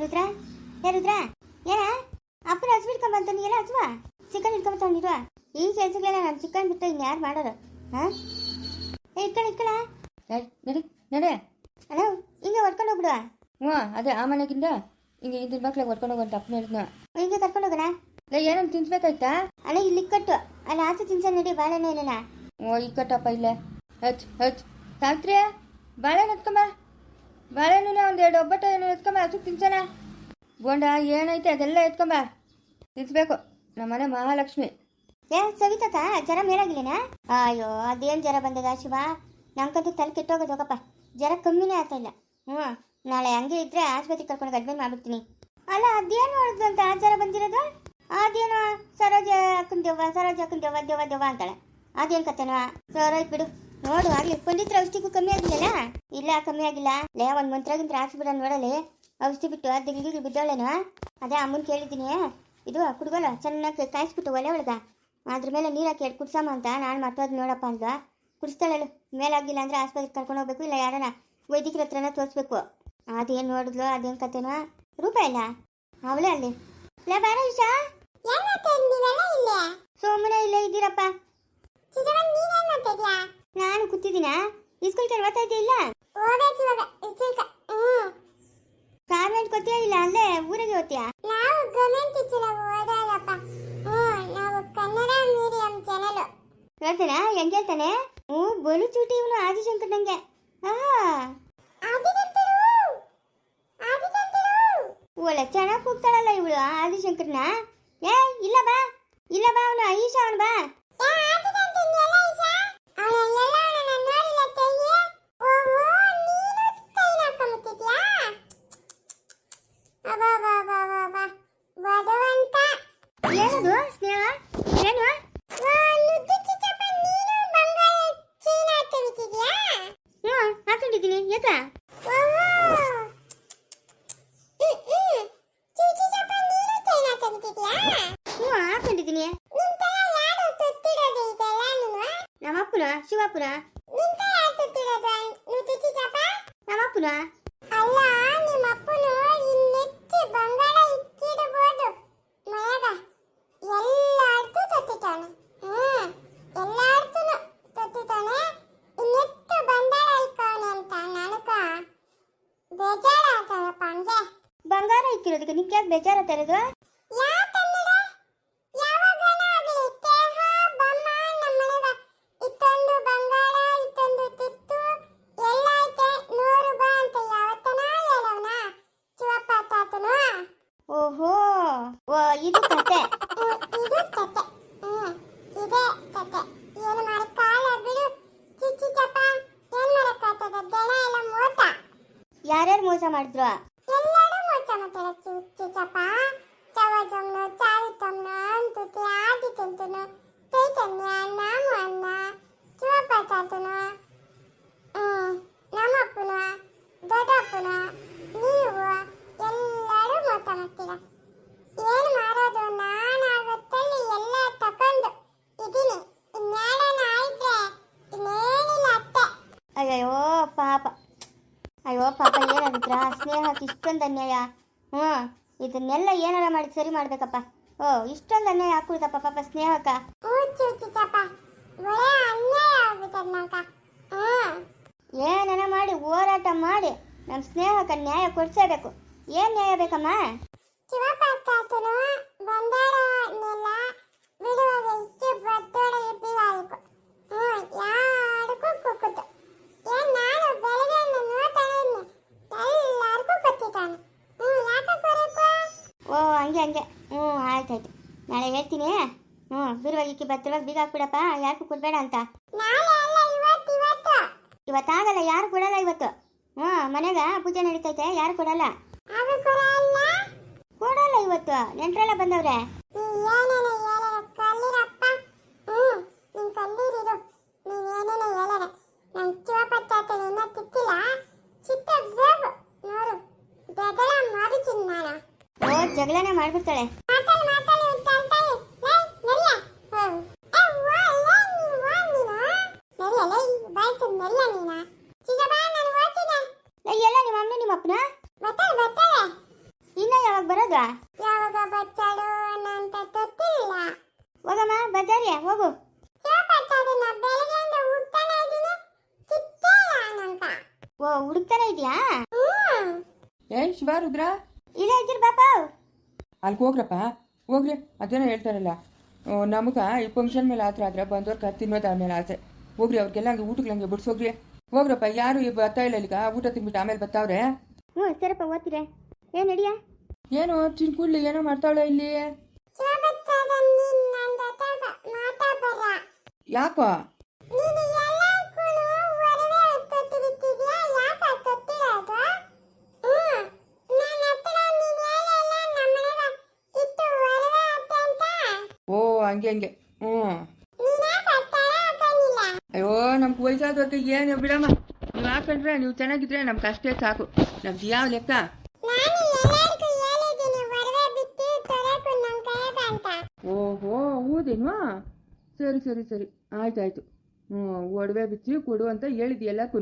ರುದ್ರ? ಏ ರುದ್ರ? ಏನ? ಅಪ್ಪನ ಹಸು ಹಿಡ್ಕೊಂಬಂತ ಎಲ್ಲ ಹಸುವ? ಚಿಕನ್ ಹಿಡ್ಕೊಂಬತ್ತವನಿರುವ ಈ ಕೆಲಸಕ್ಕೆಲ್ಲ ನಾನು ಚಿಕನ್ ಬಿಟ್ಟು ಯಾರು ಮಾಡೋರು? ಹಾಂ? ಇಟ್ಕೊಳ್ಳ ಏಯ್ ನಡಿ ನಡೆ ಅಲ್ಲ ಹಿಂಗೆ ಹೊಡ್ಕೊಂಡು ಹೋಗ್ಬಿಡುವ? ಹ್ಞೂ ಅದೇ ಆ ಮನೆಗಿಂದ ಹಿಂಗೆ ಇದ್ರ ಮಕ್ಳಿಗೆ ಹೊಡ್ಕೊಂಡು ಹೋಗಂತ ಅಪ್ಪನ ಹೇಳಿದ್ನ. ಹಿಂಗೆ ಕರ್ಕೊಂಡು ಹೋಗೋಣ? ಲೇ ಏನಂತ ತಿನ್ಸ್ಬೇಕಾಯ್ತಾ? ಅಲ್ಲ ಇಲ್ಲಿ ಕಟ್ಟು ಅಲ್ಲಿ ಆಚೆ ತಿನ್ಸ ನಡಿ ಬಾಳೆಣ್ಣೆ ಏನೇನ ಓ ಇಕ್ಕಟ್ಟಪ್ಪ ಕಟ್ಟಪ್ಪ ಇಲ್ಲೇ. ಹಚ್ ಹಚ್. ಸಾಕ್ತ್ರಿ ಬಾಳೆಹಣ್ಣು ಎತ್ಕೊಂಬ ಬಾಳೆಹಣ್ಣು ಒಂದು ಎರಡು ಒಬ್ಬಟ್ಟು ಏನು ಎತ್ಕೊಂಬ, ಹಸು ತಿನ್ಸೋಣ ಬೋಂಡ ಏನೈತೆ ಅದೆಲ್ಲ ಎತ್ಕೊಂಬ. ತಿನ್ಸ್ಬೇಕು ನಮ್ಮನೆ ಮಹಾಲಕ್ಷ್ಮಿ. ಏ, ಸವಿತಾತ, ಜ್ವರ ಮೇಲಾಗಿಲ್ಲೇನಾ? ಅಯ್ಯೋ, ಅದೇನು ಜ್ವರ ಬಂದದ ಶಿವ? ನಂಗಂತೂ ತಲೆ ಕೆಟ್ಟೋಗೋದು, ಹೋಗಪ್ಪ. ಜ್ವರ ಕಮ್ಮಿನೇ ಆಗ್ತಾ ಇಲ್ಲ. ಹ್ಞೂ ನಾಳೆ ಹಂಗೆ ಇದ್ರೆ ಆಸ್ಪತ್ರೆಗೆ ಕರ್ಕೊಂಡು ಅಡ್ಮಿಟ್ ಮಾಡ್ಬಿಡ್ತೀನಿ. ಅಲ್ಲ, ಅದೇನು ಹೊಡೆದು ಅಂತ, ಆ ಜ್ವರ ಬಂದಿರೋದು? ಅದೇನೋ, ಸರೋಜ ದೆವ್ವ ಸರೋಜ ಅಕ್ಕನ ದೇವ ದೇವ ಅಂತಾಳೆ. ಅದೇನು ಕತೆನೋ? ಸರೋಜ್ ಬಿಡು. ನೋಡು ಆಗ್ಲಿ ಪಂಡಿತ್ರ ಔಷಧಿಗೂ ಕಮ್ಮಿ ಆಗಿಲ್ಲಲ್ಲ? ಇಲ್ಲ ಕಮ್ಮಿ ಆಗಿಲ್ಲ. ಲೇ ಒಂದು ಮಂತ್ರಗಿಂತ ಹಾಕ್ಸ್ಬಿಡ ನೋಡಲಿ ಔಷಧಿ ಬಿಟ್ಟು ಅದು ಗಿಳಿಗಳು ಬಿದ್ದೋಳೇನೋ ಅದೇ ಅಮ್ಮನ ಕೇಳಿದ್ದೀನಿ. ಇದು ಕುಡ್ಗೋಲ್ಲ ಚೆನ್ನಾಗಿ ಕಾಯಿಸ್ಬಿಟ್ಟು ಒಲೆ ಒಳಗ. ಅದ್ರ ಮೇಲೆ ನೀರು ಹಾಕಿ ಎರಡು ಕುಡ್ಸಮ್ಮ ಅಂತ ನಾನು ಮತ್ತೋದು ನೋಡಪ್ಪ ಅಂದ ಕುಡಿಸ್ತಾಳಳು ಮೇಲಾಗಿಲ್ಲ ಅಂದ್ರೆ ಆಸ್ಪತ್ರೆಗೆ ಕರ್ಕೊಂಡು ಹೋಗ್ಬೇಕು ಇಲ್ಲ ಯಾರನ್ನ ವೈದ್ಯಕರ ಹತ್ರನ ತೋರಿಸ್ಬೇಕು. ಅದೇನು ನೋಡಿದ್ಲು ಅದೇನು ಕತೆನೋ? ರೂಪಾಯಿ ಇಲ್ಲ? ಅವಳೇ ಅಲ್ಲಿ. ಲೇ ಬಾರ ಇಶಾ ಸೋಮನೆ ಇಲ್ಲೇ ಇದ್ದೀರಪ್ಪ. ನಾನು ಕೂತಿದ್ದೀನಾ? ಇಸ್ಕೂಲ್ ಕೆಲ ಓದ್ತಾ ಇದ್ದೆ ಇಲ್ಲ? ಕಾನ್ವೆಂಟ್ ಗೊತ್ತೇ ಇಲ್ಲ ಅಲ್ಲೇ ಊರಿಗೆ ಓದ್ತೀಯಾ ನಾವು ಗವರ್ಮೆಂಟ್ ಟೀಚರ್ ಓದೋದಪ್ಪ ಹ್ಮ್ ನಾವು ಕನ್ನಡ ಮೀಡಿಯಂ ಚಾನಲ್ ಹೇಳ್ತಾನೆ? ಹೆಂಗ್ ಹೇಳ್ತಾನೆ? ಹ್ಞೂ ಬಲು ಚೂಟಿ ಇವನು ಆದಿಶಂಕರ್ ನಂಗೆ. ಒಳ್ಳೆ ಚೆನ್ನಾಗಿ ಕೂಗ್ತಾಳಲ್ಲ ಇವಳು ಆದಿಶಂಕರ್ನ. ಏ ಇಲ್ಲ ಬಾ. ಇಲ್ಲ ಬಾ ಅವನು ಐಶಾ ಅವನು ಬಾ. ಏನದು ಸ್ನೇಹ ಏನು ಹ್ಞೂ ಹಾಕೊಂಡಿದ್ದೀನಿ ಯಾಕ ಹ್ಞೂ ಹಾಕೊಂಡಿದ್ದೀನಿ ನಮ್ಮಪ್ಪನ ಶಿವಪ್ಪನ ನಮ್ಮಪ್ಪನ ಅಲ್ಲ ನಿಮ್ಮ ಅಪ್ಪನು ಇನ್ನೆಚ್ಚು ಬಂಗಾರ ಇಕ್ಕಿಡಬಹುದು ಮನೆಗ ಎಲ್ಲಾರ್ದು ತೊತ್ತಿತಾನೆ ಹ್ಮ್ ಎಲ್ಲಾರ್ದು ತೊತ್ತಿತಾನೆ ಇನ್ನೆತ್ತು ಇಕ್ಕವನೆ ಅಂತ ನನಕ ಬೇಜಾರಾಗ್ತದಪ್ಪ ಹಂಗೆ. ಬಂಗಾರ ಇಕ್ಕಿರೋದಕ್ಕೆ ನಿಕ್ಕೆ ಯಾಕೆ ಬೇಜಾರ ತರೋದು ಯಾ ಕನ್ನಡ ಯಾವಾಗನ ಆಗ್ಲಿ ದೇಹ ಬೊಮ್ಮ ನಮ್ಮನೆಗ ಇತ್ತೊಂದು ಬಂಗಾರ ಇತ್ತೊಂದು ತಿತ್ತು ಎಲ್ಲ ಐತೆ ನೂರು ಬಾ ಅಂತ ಯಾವತ್ತನ ಹೇಳವನ ಶಿವಪ್ಪ ತಾತನು ಓಹೋ ಓ ಇದು ಕತೆ ಹ್ಮ್, ಇದು ಕತೆ ಹ್ಮ್ ಇದೇ ಕತೆ ಏನು ಮಾಡಕ್ಕಾಲ ಬಿಡು ಚಿಚ್ಚಿ ಚಪ್ಪ ಏನ್ ಮಾಡಕ್ಕಾಗ್ತದ ದನ ಎಲ್ಲ ಮೋಟ ಯಾರ್ಯಾರು ಮೋಸ ಮಾಡಿದ್ರು? ಎಲ್ಲರೂ ಮೋಚ ಮಾತಾಡ ಚಿಚ್ಚಿ ಚಪ್ಪ ಚವಜಮ್ನು ಚಾವಿತಮ್ನು ಅಂತುತಿ, ಆದಿ ತಿಂತನು, ಚೈತನ್ಯ ನಾಮು ಅನ್ನ ಶಿವಪ್ಪ ತಾತನು ನಮ್ಮಪ್ಪನ, ದೊಡ್ಡಪ್ಪನ, ನೀವು ಎಲ್ಲರೂ ಮೋಸ ಮಾಡ್ತೀರ ಏನ್ ಮಾಡೋದು ನಾನಾಗತ್ತಲ್ಲಿ ಎಲ್ಲ ತಕೊಂಡು ಇದೀನಿ ಇನ್ಯಾಡನ ಆಯ್ತ್ರೆ ಇನ್ನೇನಿಲ್ಲ ಅತ್ತೆ ಅಯ್ಯಯ್ಯೋ ಪಾಪ ಅಯ್ಯೋ ಪಾಪ ಏನಾಗಿದ್ರ ಸ್ನೇಹಕ್ಕೆ ಇಷ್ಟೊಂದು ಅನ್ಯಾಯ. ಹ್ಞೂ ಇದನ್ನೆಲ್ಲ ಏನಾರ ಮಾಡಿ ಸರಿ ಮಾಡ್ಬೇಕಪ್ಪ. ಓ ಇಷ್ಟೊಂದು ಅನ್ಯಾಯ ಹಾಕುದಪ್ಪ ಪಾಪ ಸ್ನೇಹಕ ಏನೇನ ಮಾಡಿ ಹೋರಾಟ ಮಾಡಿ ನಮ್ಮ ಸ್ನೇಹಕ್ಕೆ ನ್ಯಾಯ ಕೊಡ್ಸೇಬೇಕು. ಏನ್ ನ್ಯಾಯ ಬೇಕಮ್ಮ ಶಿವಪ್ಪ ತಾತನು ಬಂದಾರನೆಲ್ಲ ಬಿಡುವಾಗ ಇಷ್ಟು ಬತ್ತೋಡೆ ಬೀಳಾಯಿತು ಹ್ಮ್ ಯಾರಿಗೂ ಕುಕ್ಕುತ್ತು ಏನ್ ನಾನು ಬೆಳಗ್ಗೆಯಿಂದ ನೋಡ್ತಾನೆ ಇದ್ನೆ ಎಲ್ಲರಿಗೂ ಗೊತ್ತಿದ್ದಾನೆ ಹ್ಮ್ ಯಾಕೆ ಬರಬೇಕು ಓ ಹಂಗೆ ಹಂಗೆ ಹ್ಞೂ ಆಯ್ತಾಯ್ತು ನಾಳೆ ಹೇಳ್ತೀನಿ. ಹ್ಞೂ ಬಿರುವಾಗಿಕ್ಕಿ ಬತ್ತೊಳಗೆ ಬೀಗ ಹಾಕ್ಬಿಡಪ್ಪ. ಯಾರಿಗೂ ಕೊಡಬೇಡ ಅಂತ. ನಾಳೆ ಅಲ್ಲ ಇವತ್ತು ಇವತ್ತು. ಇವತ್ತಾಗಲ್ಲ ಯಾರು ಕೊಡಲ್ಲ ಇವತ್ತು? ಹ್ಞೂ ಮನೆಗ ಪೂಜೆ ನಡೀತೈತೆ ಯಾರು ಕೊಡಲ್ಲ? ಅದು ಕೂಡ ಅಲ್ಲ. ಕೊಡಲ್ಲ ಇವತ್ತು. ನೆಂಟ್ರೆಲ್ಲ ಬಂದವ್ರೆ? ನೀ ಏನೇನು ಹೇಳರ ಕಲ್ಲಿರಪ್ಪ ಹ್ಮ್ ನೀನ್ ಕಲ್ಲಿರಿರು ನೀನ್ ಏನೇನು ಹೇಳರ ನನ್ ಶಿವಪತ್ತಾತ ನಿನ್ನ ತಿಕ್ಕಿಲ್ಲ ಚಿತ್ತ ಬೇಗು ನೋಡು ಬೆದಳ ಮಾಡಿದ್ದೀನಿ ನಾನು ಓ ಜಗಳನೆ ಮಾಡ್ಬಿಡ್ತಾಳೆ ಮಾತಾಡಿ ಮಾತಾಡಿ ಉಂಟಾಡ್ತಾಯಿ ಲೇ ನರಿಯ ಹ್ಮ್ ಏ ವಾ ಲೇ ನೀ ವಾ ನೀನು ನರಿಯ ಲೇ ಬಾಯ್ತು ನರಿಯ ನೀನ ಚಿಕ್ಕ ಬಾ ನಾನು ಓದ್ತೀನಿ ಯಾವಾಗ ಅಪ್ಪನ ಬರ್ತಾಳೆ ಬರ್ತಾಳೆ ಯಾವಾಗ ಬಚ್ಚಾಡು ಅಂತ ಗೊತ್ತಿಲ್ಲ. ಹೋಗಮ್ಮ ಬಜಾರಿಯ ಹೋಗು. ಓ ಹುಡುಕ್ತಾನೆ ಇದೆಯಾ? ಹ್ಮ್. ಏ ಶಿವ ರುದ್ರ. ಇಲ್ಲ ಇದ್ದೀರಿ ಪಾಪ ಅಲ್ಲಿಗೆ ಹೋಗ್ರಪ್ಪ. ಹೋಗ್ರಿ ಅದೇನೋ ಹೇಳ್ತಾರಲ್ಲ. ನಮಗೆ ಈ ಫಂಕ್ಷನ್ ಮೇಲೆ ಆತರ ಆದ್ರೆ ಬಂದವ್ರಿಗೆ ತಿನ್ನೋದು ಆಮೇಲೆ ಆಸೆ. ಹೋಗ್ರಿ ಅವ್ರಿಗೆಲ್ಲ ಹಂಗೆ ಊಟಕ್ಕೆ ಹಂಗೆ ಬಿಡ್ಸೋಗ್ರಿ ಹೋಗ್ರಪ್ಪ ಯಾರು ಈ ಬರ್ತಾ ಇಲ್ಲ ಈಗ ಊಟ ತಿನ್ಬಿಟ್ಟು ಆಮೇಲೆ ಬರ್ತಾವ್ರೆ ಹ್ಞೂ ಸರಪ್ಪ ಓದ್ತೀರ. ಏನು ನಡಿಯ? ಏನು ಚಿನ್ಕುಳ್ಳಿ ಏನೋ ಮಾಡ್ತಾಳೆ ಇಲ್ಲಿ. ಯಾಕೋ? ಓ ಹಂಗೆ ಹಂಗೆ. ಹ್ಞೂ. ಅಯ್ಯೋ ನಮ್ಗೆ ವಯಸ್ಸಾದವ್ರಿಗೆ ಏನು ಬಿಡಮ್ಮ. ನೀವು ಹಾಕೊಂಡ್ರೆ ನೀವು ಚೆನ್ನಾಗಿದ್ರೆ ನಮ್ಗೆ ಅಷ್ಟೇ ಸಾಕು. ನಮ್ಗೆ ಯಾವ ಲೆಕ್ಕ. ಓಹೋ ಹೌದೇನ್ವಾ? ಸರಿ ಸರಿ ಸರಿ. ಆಯ್ತಾಯ್ತು. ಹ್ಞೂ ಒಡವೆ ಬಿಚ್ಚಿ ಕೊಡು ಅಂತ ಎಲ್ಲರೂ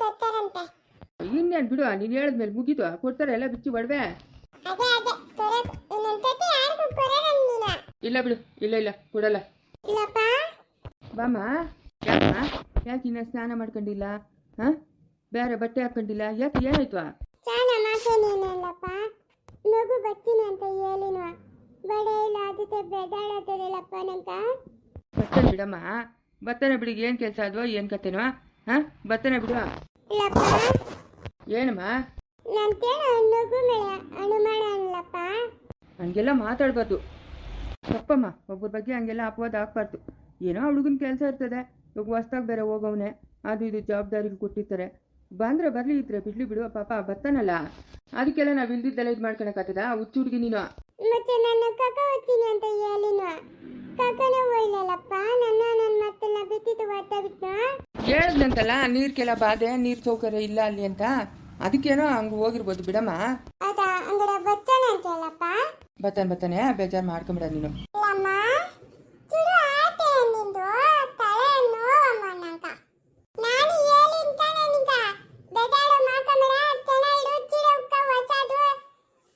ತೊತ್ತಾರಂತೆ ಇನ್ನೇನು ಬಿಡು ನೀನು ಹೇಳಿದ್ಮೇಲೆ ಮುಗೀತು. ಕೊಡ್ತಾರೆ ಎಲ್ಲ ಬಿಚ್ಚಿ ಒಡವೆ. ಇಲ್ಲ ಬಿಡು ಇಲ್ಲ ಇಲ್ಲ ಕೊಡಲ್ಲ. ಬಾಮ್ಮ ಯಾಕಮ್ಮ? ಯಾಕೆ ಇನ್ನ ಸ್ನಾನ ಮಾಡ್ಕೊಂಡಿಲ್ಲ ಹಾಂ ಬೇರೆ ಬಟ್ಟೆ ಹಾಕೊಂಡಿಲ್ಲ? ಯಾಕೆ ಏನಾಯ್ತು? ಸ್ನಾನ ಮಾಡ್ತೇನೇನಲ್ಲಪ್ಪ ಮಗು ಬರ್ತೀನಿ ಅಂತ ಹೇಳಿನ. ಬಡೆ ಇಲ್ಲ ಅದಕ್ಕೆ ಬೆದಾಡತ್ತದಲ್ಲಪ್ಪ ನಂಗ. ಬರ್ತಾನೆ ಬಿಡಮ್ಮ. ಬರ್ತಾನೆ ಬಿಡಿ ಏನು ಕೆಲಸ ಅದೋ ಏನು ಕತೆನೋ? ಹಾಂ? ಬರ್ತಾನೆ ಬಿಡು. ಇಲ್ಲಪ್ಪ. ಏನಮ್ಮ? ನಂತೇನು ಮಗು ಮೇಲೆ ಅನುಮಾನ ಅಲ್ಲಪ್ಪ. ಹಂಗೆಲ್ಲ ಮಾತಾಡ್ಬಾರ್ದು. ತಪ್ಪಮ್ಮ ಒಬ್ಬರ ಬಗ್ಗೆ ಹಂಗೆಲ್ಲ ಅಪವಾದ ಹಾಕ್ಬಾರ್ದು ಏನೋ ಹುಡುಗನ ಕೆಲಸ ಇರ್ತದೆ. ಇವಾಗ ಹೊಸ್ದಾಗಿ ಬೇರೆ ಹೋಗವನೆ. ಅದು ಇದು ಜವಾಬ್ದಾರಿಗೆ ಕೊಟ್ಟಿರ್ತಾರೆ. ಬಂದ್ರೆ ಬರಲಿ ಇದ್ರೆ ಬಿಡ್ಲಿ ಬಿಡುವ ಪಾಪ ಬರ್ತಾನಲ್ಲ. ಅದಕ್ಕೆಲ್ಲ ನಾವು ಇಲ್ದಿದ್ದೆಲ್ಲ ಇದು ಮಾಡ್ಕೊಳಕ್ಕಾಗ್ತದ ಹುಚ್ಚು ಹುಡುಗಿ ನೀನು. ಮತ್ತೆ ನನ್ನ ಕಕ್ಕ ಹೋಗ್ತೀನಿ ಅಂತ ಹೇಳಿನ ಕಕ್ಕನೇ ಹೋಯ್ಲಲ್ಲಪ್ಪ ನನ್ನ ನನ್ನ ಮತ್ತೆಲ್ಲ ಬಿಟ್ಟಿದ್ದು ಒತ್ತ ಬಿಟ್ಟ ಹೇಳಿದ್ನಂತಲ್ಲ ನೀರ್ಗೆಲ್ಲ ಬಾಧೆ ನೀರ್ ಸೌಕರ್ಯ ಇಲ್ಲ ಅಲ್ಲಿ ಅಂತ. ಅದಕ್ಕೇನೋ ಹಂಗೆ ಹೋಗಿರ್ಬೋದು ಬಿಡಮ್ಮ. ಬತ್ತಾನೆ ಅಂಗಡ ಬಚ್ಚನ ಅಂತ ಹೇಳಪ್ಪ. ಬತ್ತಾನೆ ಬರ್ತಾನೆ ಬೇಜಾರು ಮಾಡ್ಕೊಂಬಿಡ ನೀನು ಇಲ್ಲಮ್ಮ ಚುಡು ಆಟೆ ನಿಂದು ತಲೆ ನೋವಮ್ಮ ನಂಗ ನಾನು ಹೇಳಿನ್ ತಾನೆ ನಿಂಗ ಬೆದಾಡು ಮಾಡ್ಕೊಂಬೇಡ ತೆನ ಇಡು ಚಿಡ ಉಕ್ಕ ಹೊಸದು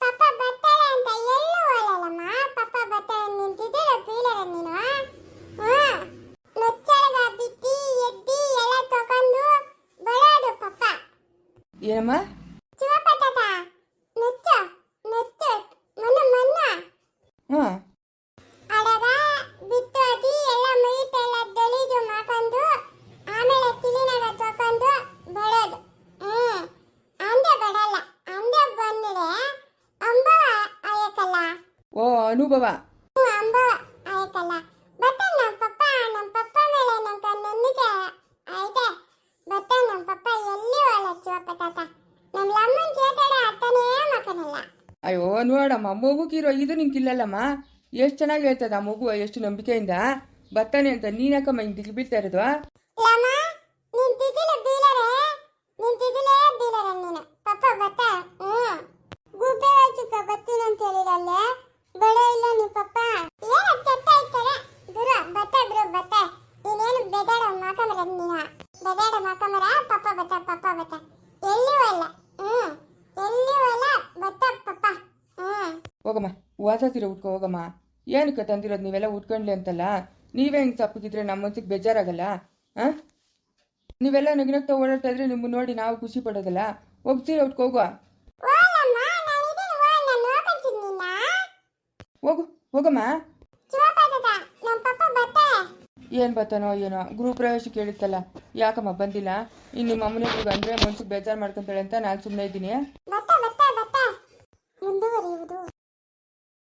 ಪಪ್ಪ ಬರ್ತಾಳೆ ಅಂತ ಎಲ್ಲೂ ಹೋಗಲ್ಲಮ್ಮ ಪಪ್ಪ ಬರ್ತಾಳೆ ನಿಂತಿದ್ದೀರ ಬೀಳರ ನೀನು ಹ್ಮ್ ನೊಚ್ಚಳಗ ಬಿಟ್ಟಿ ಎದ್ದಿ ಎಲ್ಲ ತಗೊಂಡು ಬರೋದು ಪಪ್ಪ ಏನಮ್ಮ ಶಿವಪ್ಪ ತಾತ ನೊಚ್ಚ ನೊಚ್ಚ ಮನ್ನ ಮನ್ನ ಹಾಂ ಅಡಗ ಬಿಟ್ಟು ಅದಿ ಎಲ್ಲ ಮೈತೆಲ್ಲ ಗಲೀಜು ಮಾಡ್ಕೊಂಡು ಆಮೇಲೆ ತಿಳಿನಾಗ ತಕೊಂಡು ಬರೋದು ಹ್ಮ್ ಅಂದೆ ಬಡಲ್ಲ ಅಂದೆ ಬಂದ್ರೆ ಅಂಬವ ಆಯಕಲ್ಲ ಓ ಅನುಭವ ಹ್ಞೂ ಅಂಬವ ಆಯಕಲ್ಲ ಬತ್ತ ನಮ್ಮ ಪಪ್ಪ ನಮ್ಮ ಪಪ್ಪ ಮೇಲೆ ನಂಗೆ ನಂಬಿಕೆ ಐತೆ ಬತ್ತ ನಮ್ಮ ಪಪ್ಪ ಎಲ್ಲಿ ಹೋಗಲ್ಲ ಶಿವಪ್ಪ ತಾತ ನಮ್ಮ ಲಮ್ಮನ್ ಕೇತಾಡ ಅತ್ತನೇ ಮಕ್ಕನಲ್ಲ ಅಯ್ಯೋ ನೋಡಮ್ಮ, ಮಗುಗಿರೋ ಇದು ನಿಂಗಿಲ್ಲಲ್ಲಮ್ಮ ಎಷ್ಟು ಚೆನ್ನಾಗಿ ಹೇಳ್ತದ ಮಗು ಎಷ್ಟು ನಂಬಿಕೆಯಿಂದ? ಬರ್ತಾನೆ ಅಂತ ನೀನಕ್ಕಮ್ಮ ಹಿಂಗೆ ಬಿಡ್ತಾ ಇರೋದು ಲಮ ನಿನ್ ತಿದಿಲ ಬೀಳರೆ ನಿನ್ ತಿದಿಲೇ ಬೀಳರೆ ನೀನು ಪಪ್ಪ ಬತ್ತ ಹ್ಮ್ ಗುಬ್ಬೆ ಚಿಕ್ಕ ಬತ್ತೀನಿ ಅಂತ ಹೇಳಿರಲ್ಲೇ ಬಡ ಇಲ್ಲ ನೀ ಪಪ್ಪ ಏನ ಕೆಟ್ಟ ಇರ್ತದೆ ದೂರ ಬತ್ತ ಬ್ರೋ ಬತ್ತ ನೀನೇನು ಬೆದಾಡ ಮಾಕಮರ ನೀನ ಬೆದಾಡ ಮಾಕಮರ ಪಪ್ಪ ಬತ್ತ ಪಪ್ಪ ಬತ್ತ ಎಲ್ಲಿಯೂ ಇಲ್ಲ ಹ್ಮ್ ಎಲ್ಲಿಯೂ ಇಲ್ಲ ಬತ್ತ ಪಪ್ಪ ಹ್ಮ್ ಹೋಗಮ್ಮ ವಾಸ ಸೀರೆ ಉಟ್ಕೊ ಹೋಗಮ್ಮ. ಏನಕ್ಕೆ ತಂದಿರೋದು ನೀವೆಲ್ಲ ಉಟ್ಕೊಂಡ್ಲಿ ಅಂತಲ್ಲ? ನೀವೇ ಹಿಂಗೆ ಸಪ್ಪಗಿದ್ರೆ ನಮ್ಮ ಮನ್ಸಿಗೆ ಬೇಜಾರಾಗಲ್ಲ? ಹಾಂ ನೀವೆಲ್ಲ ನಗಿನಗ್ತಾ ಓಡಾಡ್ತಾ ಇದ್ರೆ ನಿಮ್ಮ ನೋಡಿ ನಾವು ಖುಷಿ ಪಡೋದಲ್ಲ? ಹೋಗಿ ಸೀರೆ ಉಟ್ಕೊ ಹೋಗುವ. ಹೋಗು ಹೋಗಮ್ಮ. ಏನು ಬರ್ತಾನೋ ಏನೋ ಗೃಹ ಪ್ರವೇಶ ಕೇಳಿತ್ತಲ್ಲ. ಯಾಕಮ್ಮ ಬಂದಿಲ್ಲ? ಇನ್ನು ನಿಮ್ಮ ಅಮ್ಮನ ಬಂದರೆ ಮನ್ಸಿಗೆ ಬೇಜಾರು ಮಾಡ್ಕೊಂತಾಳೆ ಅಂತ ನಾನು ಸುಮ್ಮನೆ ಇದ್ದೀನಿ.